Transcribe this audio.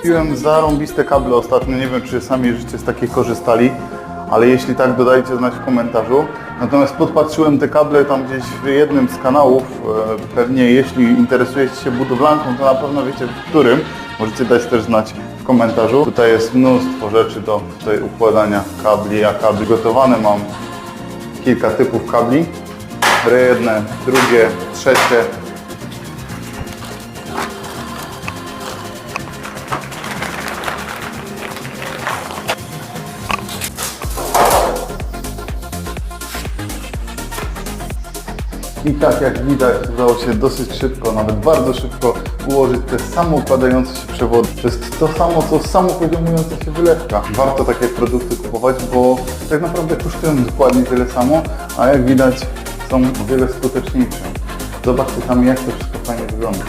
Kupiłem zarąbiste kable ostatnio, nie wiem czy sami żeście z takich korzystali, ale jeśli tak dodajcie znać w komentarzu. Natomiast podpatrzyłem te kable tam gdzieś w jednym z kanałów, e, pewnie jeśli interesujecie się budowlanką, to na pewno wiecie w którym. Możecie dać też znać w komentarzu. Tutaj jest mnóstwo rzeczy do tutaj układania kabli. Ja kabli gotowane mam kilka typów kabli. Jedne, drugie, trzecie. I tak jak widać udało się dosyć szybko, nawet bardzo szybko ułożyć te samoukładające się przewody. To jest to samo co samopoziomująca się wylewka. Warto takie produkty kupować, bo tak naprawdę kosztują dokładnie tyle samo, a jak widać są o wiele skuteczniejsze. Zobaczcie sami jak to wszystko fajnie wygląda.